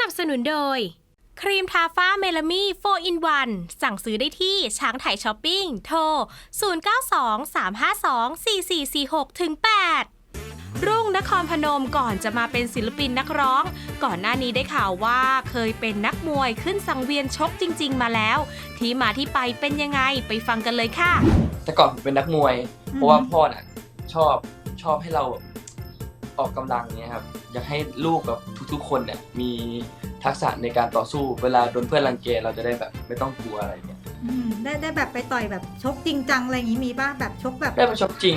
นับสนุนโดย ครีมทาฟ้าเมลามี่4 in 1 สั่งซื้อได้ที่ช้างไถช้อปปิ้ง โทร 0923524446ถึง8รุ่งนครพนมก่อนจะมาเป็นศิลปินนักร้อง ก่อนหน้านี้ได้ข่าวว่าเคยเป็นนักมวยขึ้นสังเวียนชกจริง ๆ มาแล้ว ที่มาที่ไปเป็นยังไงไปฟังกันเลยค่ะ แต่ก่อนผมเป็นนักมวย เพราะว่าพ่อน่ะชอบชอบให้เรา ออกกำลังเนี่ยครับอยากให้ลูกกับทุกๆ คนเนี่ยมีทักษะในการต่อสู้เวลาโดนเพื่อนรังแกเราจะได้แบบไม่ต้องกลัวอะไรเนี่ยอืมได้ได้แบบไปต่อยแบบชกจริงจังอะไรอย่างนี้มีป่ะแบบชกแบบได้ไปชกจริง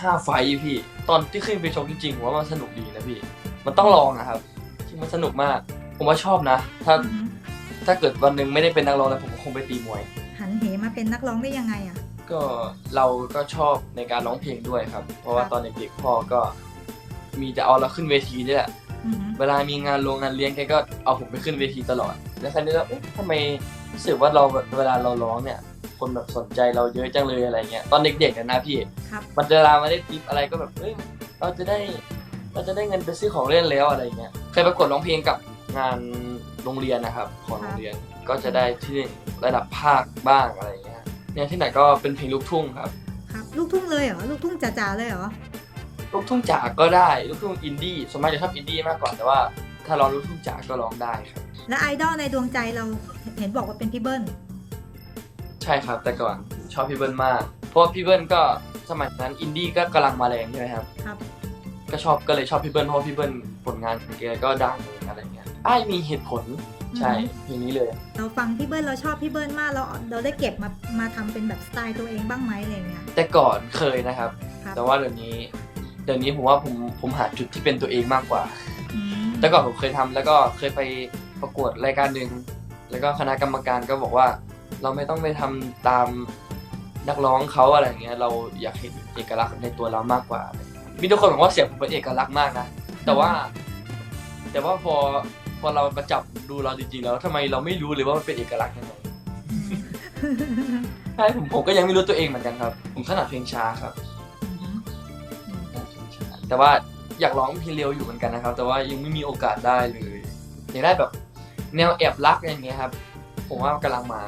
ห้าไฟท์พี่ ตอนที่ขึ้นไปชกจริงๆผมว่ามันสนุกดีนะพี่ มันต้องลองนะครับที่มันสนุกมาก ผมว่าชอบนะ ถ้าอือหือถ้าเกิดวันหนึ่งไม่ได้เป็นนักร้องแล้วผมก็คงไปตีมวย หันเหมาเป็นนักร้องได้ยังไงอะก็เราก็ชอบในการร้องเพลงด้วยครับ เพราะว่าครับตอนเด็กๆพ่อก็ มีจะเอาเราขึ้นเวทีนี่แหละอือหือเวลามีงานโรงงานเลี้ยงแกก็เอาผมไปขึ้นเวทีตลอด แล้วครั้นี้แล้วเอ๊ะทำไมรู้สึกว่าเราเวลาเราร้องเนี่ย คนแบบสนใจเราเยอะจังเลยอะไรเงี้ยตอนเด็กๆอะนะพี่ครับมันเวลามาได้ทิปอะไรก็แบบเอ้ยเราจะได้เราจะได้เงินไปซื้อของเล่นแล้วอะไรเงี้ยเคยประกวดร้องเพลงกับงานโรงเรียนนะครับของโรงเรียนก็จะได้ที่หนึ่งระดับภาคบ้างอะไรเงี้ยเนี่ยที่ไหนก็เป็นเพลงลูกทุ่งครับ ครับลูกทุ่งเลยเหรอลูกทุ่งจ๋าๆเลยเหรอ ลูกทุ่งจ๋าก็ได้ลูกทุ่งอินดี้ส่วนมากจะชอบอินดี้มากกว่าแต่ว่า ถ้าร้องลูกทุ่งจ๋าก็ร้องได้ครับ และไอดอลในดวงใจเราเห็นบอกว่าเป็นพี่เบิ้ลใช่ครับแต่ก่อนชอบพี่เบิ้ลมาก เพราะว่าพี่เบิ้ลก็สมัยนั้นอินดี้ก็กำลังมาแรงใช่ไหมครับ ครับก็ชอบก็เลยชอบพี่เบิ้ลเพราะว่าพี่เบิ้ลผลงานของแกก็ดังอะไรเงี้ยอ้ายมีเหตุผลใช่เพลงนี้เลย เราฟังพี่เบิ้ลเราชอบพี่เบิ้ลมากเราเราได้เก็บมามาทำเป็นแบบสไตล์ตัวเองบ้างไหมอะไรอย่างเงี้ยแต่ก่อนเคยนะครับ ครับ แต่ว่าเดี๋ยวนี้ เดี๋ยวนี้ผมว่าผมผมหาจุดที่เป็นตัวเองมากกว่าอืมแต่ก่อนผมเคยทำแล้วก็เคยไปประกวดรายการหนึ่งแล้วก็คณะกรรมการก็บอกว่า เราไม่ต้องไปทำตามนักร้องเขาอะไรอย่างเงี้ยเราอยากเห็นเอกลักษณ์ในตัวเรามากกว่า มีทุกคนบอกว่าเสียงผมเป็นเอกลักษณ์มากนะแต่ว่า แต่ว่าพอพอเรามาจับดูเราจริงๆแล้วทำไมเราไม่รู้เลยว่ามันเป็นเอกลักษณ์ยังไงใช่ผมผมก็ยังไม่รู้ตัวเองเหมือนกันครับ ผมถนัดเพลงช้าครับอืม แต่ว่าอยากร้องเพลงเร็วอยู่เหมือนกันนะครับ แต่ว่ายังไม่มีโอกาสได้เลยอยากได้แบบแนวแอบรักอย่างเงี้ยครับ ผมว่ากำลังมา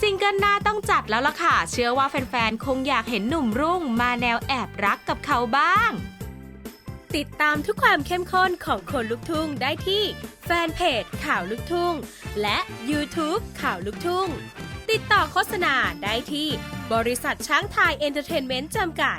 ซิงเกิลหน้าต้องจัดแล้วล่ะค่ะ เชื่อว่าแฟนๆ คงอยากเห็นหนุ่มรุ่งมาแนวแอบรักกับเขาบ้าง ติดตามทุกความเข้มข้นของคนลุกทุ่งได้ที่แฟนเพจข่าวลุกทุ่ง และ YouTube ข่าวลุกทุ่ง ติดต่อโฆษณาได้ที่บริษัทช้างไทยเอนเตอร์เทนเมนต์จำกัด